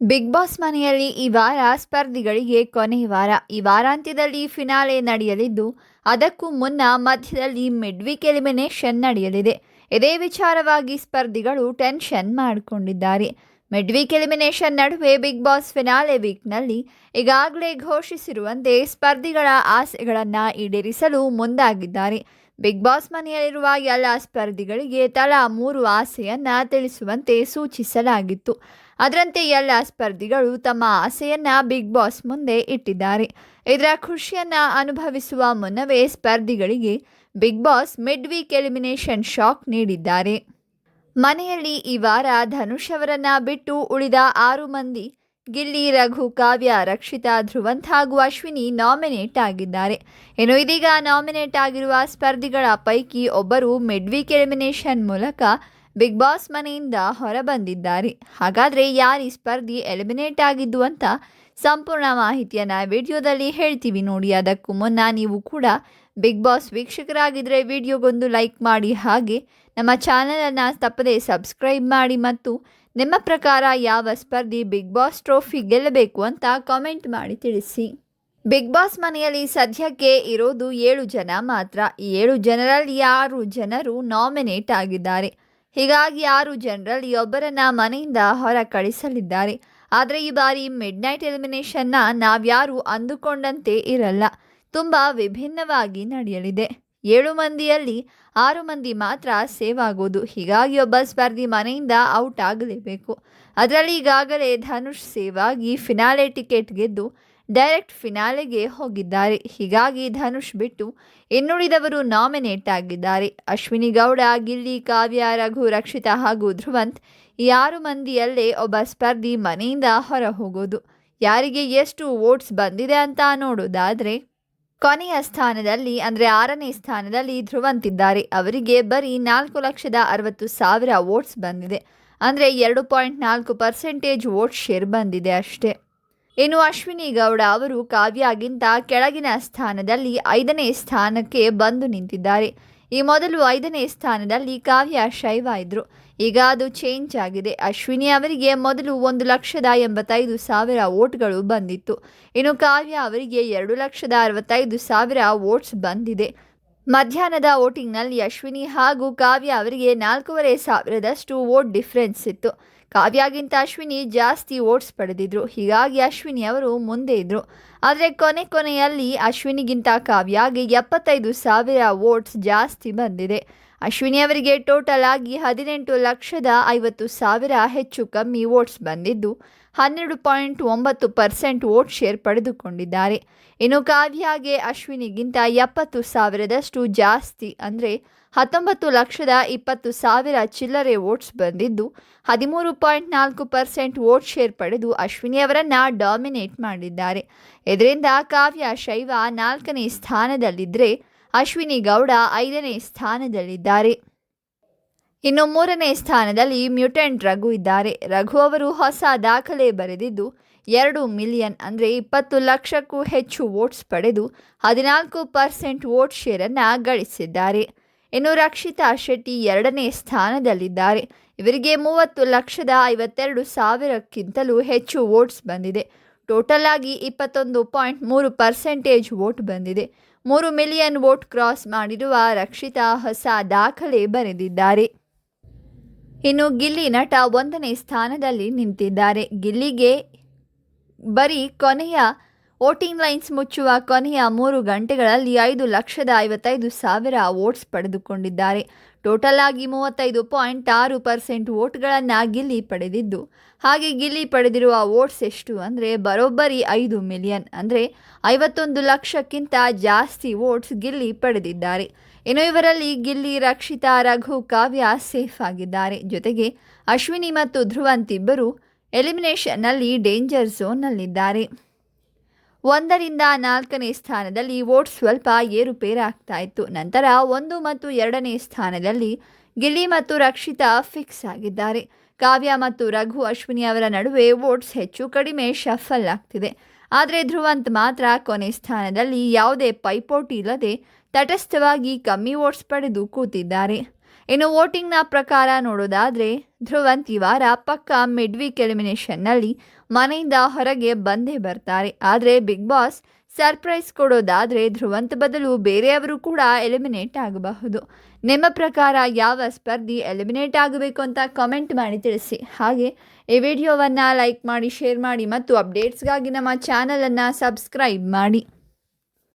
Big boss ಮನೆಯಲ್ಲಿ ಈ ವಾರ ಸ್ಪರ್ಧಿಗಳಿಗೆ ಕೊನೆಯ ವಾರ. ಈ ವಾರಾಂತ್ಯದಲ್ಲಿ ಫಿನಾಲೆ ನಡೆಯಲಿದ್ದು, ಅದಕ್ಕೂ ಮುನ್ನ ಮಧ್ಯದಲ್ಲಿ ಮಿಡ್ ವೀಕ್ ಎಲಿಮಿನೇಷನ್ ನಡೆಯಲಿದೆ. ಇದೇ ವಿಚಾರವಾಗಿ ಸ್ಪರ್ಧಿಗಳು ಟೆನ್ಷನ್ ಮಾಡಿಕೊಂಡಿದ್ದಾರೆ. ಮಿಡ್ ವೀಕ್ ಎಲಿಮಿನೇಷನ್ ನಡುವೆ ಬಿಗ್ ಬಾಸ್ ಫಿನಾಲೆ ವೀಕ್ನಲ್ಲಿ ಈಗಾಗಲೇ ಘೋಷಿಸಿರುವಂತೆ ಸ್ಪರ್ಧಿಗಳ ಆಸೆಗಳನ್ನು ಈಡೇರಿಸಲು ಮುಂದಾಗಿದ್ದಾರೆ. ಬಿಗ್ ಬಾಸ್ ಮನೆಯಲ್ಲಿರುವ ಎಲ್ಲ ಸ್ಪರ್ಧಿಗಳಿಗೆ ತಲಾ ಮೂರು ಆಸೆಯನ್ನು ತಿಳಿಸುವಂತೆ ಸೂಚಿಸಲಾಗಿತ್ತು. ಅದರಂತೆ ಎಲ್ಲ ಸ್ಪರ್ಧಿಗಳು ತಮ್ಮ ಆಸೆಯನ್ನ ಬಿಗ್ ಬಾಸ್ ಮುಂದೆ ಇಟ್ಟಿದ್ದಾರೆ. ಇದರ ಖುಷಿಯನ್ನ ಅನುಭವಿಸುವ ಮುನ್ನವೇ ಸ್ಪರ್ಧಿಗಳಿಗೆ Bigg Boss mid week elimination shock ನೀಡಿದ್ದಾರೆ. ಮನೆಯಲ್ಲಿ ಈ ವಾರ ಧನುಷ್ ಅವರನ್ನ ಬಿಟ್ಟು ಉಳಿದ ಆರು ಮಂದಿ ಗಿಲ್ಲಿ, ರಘು, ಕಾವ್ಯ, ರಕ್ಷಿತಾ, ಧ್ರುವಂತ್ ಹಾಗೂ ಅಶ್ವಿನಿ ನಾಮಿನೇಟ್ ಆಗಿದ್ದಾರೆ. ಇನ್ನು ಇದೀಗ ನಾಮಿನೇಟ್ ಆಗಿರುವ ಸ್ಪರ್ಧಿಗಳ ಪೈಕಿ ಒಬ್ಬರು ಮಿಡ್ ವೀಕ್ ಎಲಿಮಿನೇಷನ್ ಮೂಲಕ ಬಿಗ್ ಬಾಸ್ ಮನೆಯಿಂದ ಹೊರಬಂದಿದ್ದಾರೆ. ಹಾಗಾದರೆ ಯಾರು ಈ ಸ್ಪರ್ಧಿ ಎಲಿಮಿನೇಟ್ ಆಗಿದ್ದು ಅಂತ ಸಂಪೂರ್ಣ ಮಾಹಿತಿಯನ್ನು ವಿಡಿಯೋದಲ್ಲಿ ಹೇಳ್ತೀವಿ ನೋಡಿ. ಅದಕ್ಕೂ ಮುನ್ನ ನೀವು ಕೂಡ ಬಿಗ್ ಬಾಸ್ ವೀಕ್ಷಕರಾಗಿದ್ದರೆ ವಿಡಿಯೋಗೊಂದು ಲೈಕ್ ಮಾಡಿ. ಹಾಗೆ ನಮ್ಮ ಚಾನಲನ್ನು ತಪ್ಪದೇ ಸಬ್ಸ್ಕ್ರೈಬ್ ಮಾಡಿ ಮತ್ತು ನಿಮ್ಮ ಪ್ರಕಾರ ಯಾವ ಸ್ಪರ್ಧಿ ಬಿಗ್ ಬಾಸ್ ಟ್ರೋಫಿ ಗೆಲ್ಲಬೇಕು ಅಂತ ಕಾಮೆಂಟ್ ಮಾಡಿ ತಿಳಿಸಿ. ಬಿಗ್ ಬಾಸ್ ಮನೆಯಲ್ಲಿ ಸದ್ಯಕ್ಕೆ ಇರೋದು ಏಳು ಜನ ಮಾತ್ರ. ಈ ಏಳು ಜನರಲ್ಲಿ ಆರು ಜನರು ನಾಮಿನೇಟ್ ಆಗಿದ್ದಾರೆ. ಹೀಗಾಗಿ ಆರು ಜನರಲ್ಲಿ ಒಬ್ಬರನ್ನ ಮನೆಯಿಂದ ಹೊರ ಕಳಿಸಲಿದ್ದಾರೆ ಆದರೆ ಈ ಬಾರಿ ಮಿಡ್ ನೈಟ್ ಎಲಿಮಿನೇಷನ್ನ ನಾವ್ಯಾರು ಅಂದುಕೊಂಡಂತೆ ಇರಲ್ಲ. ತುಂಬ ವಿಭಿನ್ನವಾಗಿ ನಡೆಯಲಿದೆ. ಏಳು ಮಂದಿಯಲ್ಲಿ ಆರು ಮಂದಿ ಮಾತ್ರ ಸೇವ್ ಆಗೋದು. ಹೀಗಾಗಿ ಒಬ್ಬ ಸ್ಪರ್ಧಿ ಮನೆಯಿಂದ ಔಟ್ ಆಗಲೇಬೇಕು. ಅದರಲ್ಲಿ ಈಗಾಗಲೇ ಧನುಷ್ ಸೇವ್ ಆಗಿ ಫಿನಾಲೆ ಟಿಕೆಟ್ ಗೆದ್ದು ಡೈರೆಕ್ಟ್ ಫಿನಾಲೆಗೆ ಹೋಗಿದ್ದಾರೆ. ಹೀಗಾಗಿ ಧನುಷ್ ಬಿಟ್ಟು ಇನ್ನುಳಿದವರು ನಾಮಿನೇಟ್ ಆಗಿದ್ದಾರೆ. ಅಶ್ವಿನಿ ಗೌಡ, ಗಿಲ್ಲಿ, ಕಾವ್ಯ, ರಘು, ರಕ್ಷಿತಾ ಹಾಗೂ ಧ್ರುವಂತ್ ಈ ಆರು ಮಂದಿಯಲ್ಲೇ ಒಬ್ಬ ಸ್ಪರ್ಧಿ ಮನೆಯಿಂದ ಹೊರ ಹೋಗೋದು ಯಾರಿಗೆ ಎಷ್ಟು ವೋಟ್ಸ್ ಬಂದಿದೆ ಅಂತ ನೋಡೋದಾದರೆ, ಕೊನೆಯ ಸ್ಥಾನದಲ್ಲಿ, ಅಂದರೆ ಆರನೇ ಸ್ಥಾನದಲ್ಲಿ ಧ್ರುವಂತಿದ್ದಾರೆ ಅವರಿಗೆ ಬರೀ ನಾಲ್ಕು ಲಕ್ಷದ ಅರವತ್ತು ಸಾವಿರ ವೋಟ್ಸ್ ಬಂದಿದೆ. ಅಂದರೆ ಎರಡು ಪಾಯಿಂಟ್ ನಾಲ್ಕು ಪರ್ಸೆಂಟೇಜ್ ವೋಟ್ ಶೇರ್ ಬಂದಿದೆ ಅಷ್ಟೇ. ಇನ್ನು ಅಶ್ವಿನಿ ಗೌಡ ಅವರು ಕಾವ್ಯಗಿಂತ ಕೆಳಗಿನ ಸ್ಥಾನದಲ್ಲಿ ಐದನೇ ಸ್ಥಾನಕ್ಕೆ ಬಂದು ನಿಂತಿದ್ದಾರೆ. ಈ ಮೊದಲು ಐದನೇ ಸ್ಥಾನದಲ್ಲಿ ಕಾವ್ಯ ಶೈವ ಇದ್ರು. ಈಗ ಅದು ಚೇಂಜ್ ಆಗಿದೆ. ಅಶ್ವಿನಿ ಅವರಿಗೆ ಮೊದಲು ಒಂದು ಲಕ್ಷದ ಎಂಬತ್ತೈದು ಸಾವಿರ ವೋಟ್ಗಳು ಬಂದಿತ್ತು. ಇನ್ನು ಕಾವ್ಯ ಅವರಿಗೆ ಎರಡು ಲಕ್ಷದ ಅರವತ್ತೈದು ಸಾವಿರ ವೋಟ್ಸ್ ಬಂದಿದೆ. ಮಧ್ಯಾಹ್ನದ ವೋಟಿಂಗ್ನಲ್ಲಿ ಅಶ್ವಿನಿ ಹಾಗೂ ಕಾವ್ಯ ಅವರಿಗೆ ನಾಲ್ಕೂವರೆ ಸಾವಿರದಷ್ಟು ವೋಟ್ ಡಿಫ್ರೆನ್ಸ್ ಇತ್ತು. ಕಾವ್ಯಗಿಂತ ಅಶ್ವಿನಿ ಜಾಸ್ತಿ ವೋಟ್ಸ್ ಪಡೆದಿದ್ರು. ಹೀಗಾಗಿ ಅಶ್ವಿನಿ ಅವರು ಮುಂದೆ ಇದ್ದರು ಆದರೆ ಕೊನೆ ಕೊನೆಯಲ್ಲಿ ಅಶ್ವಿನಿಗಿಂತ ಕಾವ್ಯಗೆ ಎಪ್ಪತ್ತೈದು ಸಾವಿರ ವೋಟ್ಸ್ ಜಾಸ್ತಿ ಬಂದಿದೆ. ಅಶ್ವಿನಿ ಅವರಿಗೆ ಟೋಟಲ್ ಆಗಿ ಹದಿನೆಂಟು ಲಕ್ಷದ ಐವತ್ತು ಸಾವಿರ ಹೆಚ್ಚು ಕಮ್ಮಿ ವೋಟ್ಸ್ ಬಂದಿದ್ದು. ಹನ್ನೆರಡು ಪಾಯಿಂಟ್ ಒಂಬತ್ತು ಪರ್ಸೆಂಟ್ ವೋಟ್ ಶೇರ್ ಪಡೆದುಕೊಂಡಿದ್ದಾರೆ. ಇನ್ನು ಕಾವ್ಯಾಗೆ ಅಶ್ವಿನಿಗಿಂತ ಎಪ್ಪತ್ತು ಸಾವಿರದಷ್ಟು ಜಾಸ್ತಿ ಅಂದರೆ ಹತ್ತೊಂಬತ್ತು ಲಕ್ಷದ ಇಪ್ಪತ್ತು ಸಾವಿರ ಚಿಲ್ಲರೆ ವೋಟ್ಸ್ ಬಂದಿದ್ದು, ಹದಿಮೂರು ಪಾಯಿಂಟ್ ನಾಲ್ಕು ಪರ್ಸೆಂಟ್ ವೋಟ್ ಶೇರ್ ಪಡೆದು ಅಶ್ವಿನಿ ಅವರನ್ನು ಡಾಮಿನೇಟ್ ಮಾಡಿದ್ದಾರೆ. ಇದರಿಂದ ಕಾವ್ಯ ಶೈವ ನಾಲ್ಕನೇ ಸ್ಥಾನದಲ್ಲಿದ್ದರೆ ಅಶ್ವಿನಿ ಗೌಡ ಐದನೇ ಸ್ಥಾನದಲ್ಲಿದ್ದಾರೆ. ಇನ್ನು ಮೂರನೇ ಸ್ಥಾನದಲ್ಲಿ ಮ್ಯೂಟೆಂಟ್ ರಘು ಇದ್ದಾರೆ. ರಘು ಅವರು ಹೊಸ ದಾಖಲೆ ಬರೆದಿದ್ದು, ಎರಡು ಮಿಲಿಯನ್ ಅಂದರೆ ಇಪ್ಪತ್ತು ಲಕ್ಷಕ್ಕೂ ಹೆಚ್ಚು ವೋಟ್ಸ್ ಪಡೆದು ಹದಿನಾಲ್ಕು ಪರ್ಸೆಂಟ್ ವೋಟ್ ಶೇರನ್ನು ಗಳಿಸಿದ್ದಾರೆ. ಇನ್ನು ರಕ್ಷಿತಾ ಶೆಟ್ಟಿ ಎರಡನೇ ಸ್ಥಾನದಲ್ಲಿದ್ದಾರೆ. ಇವರಿಗೆ ಮೂವತ್ತು ಲಕ್ಷದ ಐವತ್ತೆರಡು ಸಾವಿರಕ್ಕಿಂತಲೂ ಹೆಚ್ಚು ವೋಟ್ಸ್ ಬಂದಿದೆ. ಟೋಟಲ್ ಆಗಿ ಇಪ್ಪತ್ತೊಂದು ಪಾಯಿಂಟ್ ಮೂರು ಪರ್ಸೆಂಟೇಜ್ ವೋಟ್ ಬಂದಿದೆ. ಮೂರು ಮಿಲಿಯನ್ ವೋಟ್ ಕ್ರಾಸ್ ಮಾಡಿರುವ ರಕ್ಷಿತಾ ಹೊಸ ದಾಖಲೆ ಬರೆದಿದ್ದಾರೆ. ಇನ್ನು ಗಿಲ್ಲಿ ನಟ ಒಂದನೇ ಸ್ಥಾನದಲ್ಲಿ ನಿಂತಿದ್ದಾರೆ. ಗಿಲ್ಲಿಗೆ ಬರೀ ಕೊನೆಯ ವೋಟಿಂಗ್ ಲೈನ್ಸ್ ಮುಚ್ಚುವ ಕೊನೆಯ ಮೂರು ಗಂಟೆಗಳಲ್ಲಿ ಐದು ಲಕ್ಷದ ಐವತ್ತೈದು ಸಾವಿರ ವೋಟ್ಸ್ ಪಡೆದುಕೊಂಡಿದ್ದಾರೆ. ಟೋಟಲ್ ಆಗಿ ಮೂವತ್ತೈದು ಪಾಯಿಂಟ್ ಆರು ಪರ್ಸೆಂಟ್ ವೋಟ್ಗಳನ್ನು ಗಿಲ್ಲಿ ಪಡೆದಿದ್ದು, ಹಾಗೆ ಗಿಲ್ಲಿ ಪಡೆದಿರುವ ವೋಟ್ಸ್ ಎಷ್ಟು ಅಂದರೆ ಬರೋಬ್ಬರಿ ಐದು ಮಿಲಿಯನ್ ಅಂದರೆ ಐವತ್ತೊಂದು ಲಕ್ಷಕ್ಕಿಂತ ಜಾಸ್ತಿ ವೋಟ್ಸ್ ಗಿಲ್ಲಿ ಪಡೆದಿದ್ದಾರೆ. ಇನ್ನು ಇವರಲ್ಲಿ ಗಿಲ್ಲಿ ರಕ್ಷಿತಾ ರಘು ಕಾವ್ಯ ಸೇಫ್ ಆಗಿದ್ದಾರೆ. ಜೊತೆಗೆ ಅಶ್ವಿನಿ ಮತ್ತು ಧ್ರುವಂತ್ ಇಬ್ಬರು ಎಲಿಮಿನೇಷನ್ನಲ್ಲಿ ಡೇಂಜರ್ ಝೋನ್ನಲ್ಲಿದ್ದಾರೆ. ಒಂದರಿಂದ ನಾಲ್ಕನೇ ಸ್ಥಾನದಲ್ಲಿ ವೋಟ್ ಸ್ವಲ್ಪ ಏರುಪೇರಾಗ್ತಾ ಇತ್ತು ನಂತರ ಒಂದು ಮತ್ತು ಎರಡನೇ ಸ್ಥಾನದಲ್ಲಿ ಗಿಲ್ಲಿ ಮತ್ತು ರಕ್ಷಿತಾ ಫಿಕ್ಸ್ ಆಗಿದ್ದಾರೆ. ಕಾವ್ಯ ಮತ್ತು ರಘು ಅಶ್ವಿನಿ ಅವರ ನಡುವೆ ವೋಟ್ಸ್ ಹೆಚ್ಚು ಕಡಿಮೆ ಶಫಲ್ ಆಗ್ತಿದೆ. ಆದರೆ ಧ್ರುವಂತ್ ಮಾತ್ರ ಕೊನೆ ಸ್ಥಾನದಲ್ಲಿ ಯಾವುದೇ ಪೈಪೋಟಿ ಇಲ್ಲದೆ ತಟಸ್ಥವಾಗಿ ಕಮ್ಮಿ ವೋಟ್ಸ್ ಪಡೆದು ಕೂತಿದ್ದಾರೆ. ಇನ್ನು ವೋಟಿಂಗ್ನ ಪ್ರಕಾರ ನೋಡೋದಾದರೆ ಧ್ರುವಂತ್ ಈ ವಾರ ಪಕ್ಕ ಮಿಡ್ ವೀಕ್ ಎಲಿಮಿನೇಷನ್ನಲ್ಲಿ ಮನೆಯಿಂದ ಹೊರಗೆ ಬಂದೇ ಬರ್ತಾರೆ. ಆದರೆ ಬಿಗ್ ಬಾಸ್ ಸರ್ಪ್ರೈಸ್ ಕೊಡೋದಾದರೆ ಧ್ರುವಂತ್ ಬದಲು ಬೇರೆಯವರು ಕೂಡ ಎಲಿಮಿನೇಟ್ ಆಗಬಹುದು. ನಿಮ್ಮ ಪ್ರಕಾರ ಯಾವ ಸ್ಪರ್ಧಿ ಎಲಿಮಿನೇಟ್ ಆಗಬೇಕು ಅಂತ ಕಮೆಂಟ್ ಮಾಡಿ ತಿಳಿಸಿ. ಹಾಗೆ ಈ ವಿಡಿಯೋವನ್ನು ಲೈಕ್ ಮಾಡಿ ಶೇರ್ ಮಾಡಿ ಮತ್ತು ಅಪ್ಡೇಟ್ಸ್ಗಾಗಿ ನಮ್ಮ ಚಾನಲನ್ನು ಸಬ್ಸ್ಕ್ರೈಬ್ ಮಾಡಿ.